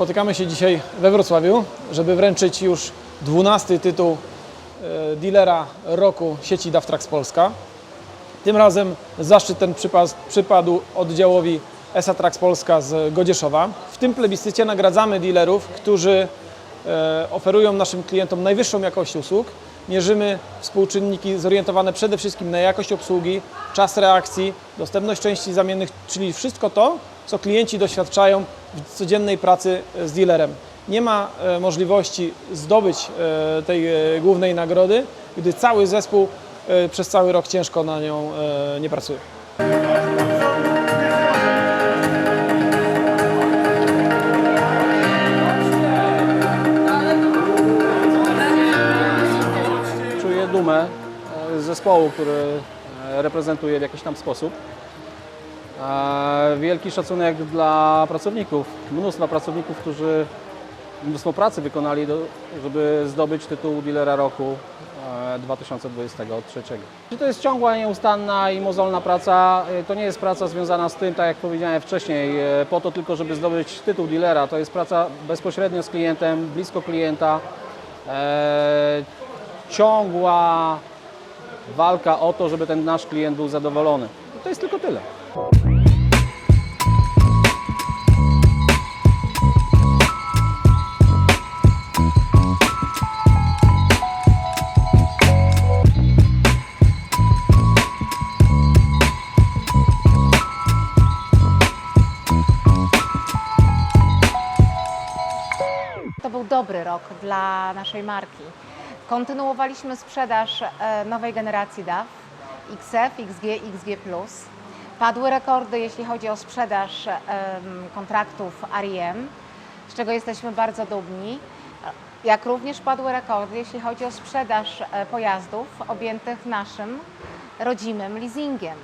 Spotykamy się dzisiaj we Wrocławiu, żeby wręczyć już 12 tytuł e, dealera roku sieci Daftrax Polska. Tym razem zaszczyt ten przypadł oddziałowi ESA Trax Polska z Godzieszowa. W tym plebiscycie nagradzamy dealerów, którzy e, oferują naszym klientom najwyższą jakość usług. Mierzymy współczynniki zorientowane przede wszystkim na jakość obsługi, czas reakcji, dostępność części zamiennych, czyli wszystko to, co klienci doświadczają w codziennej pracy z dealerem. Nie ma e, możliwości zdobyć e, tej e, głównej nagrody, gdy cały zespół e, przez cały rok ciężko na nią e, nie pracuje. Czuję dumę e, z zespołu, który e, reprezentuję w jakiś tam sposób. E, Wielki szacunek dla pracowników, mnóstwa pracowników, którzy mnóstwo pracy wykonali, żeby zdobyć tytuł dealera roku e, 2023. Czy To jest ciągła, nieustanna i mozolna praca. E, To nie jest praca związana z tym, tak jak powiedziałem wcześniej, e, po to tylko, żeby zdobyć tytuł dealera. To jest praca bezpośrednio z klientem, blisko klienta. E, ciągła walka o to, żeby ten nasz klient był zadowolony. To jest tylko tyle. Był dobry rok dla naszej marki. Kontynuowaliśmy sprzedaż e, nowej generacji DAF, XF, XG, XG+. Padły rekordy, jeśli chodzi o sprzedaż em, kontraktów REM, z czego jesteśmy bardzo dumni. Jak również padły rekordy, jeśli chodzi o sprzedaż e, pojazdów objętych naszym rodzimym leasingiem.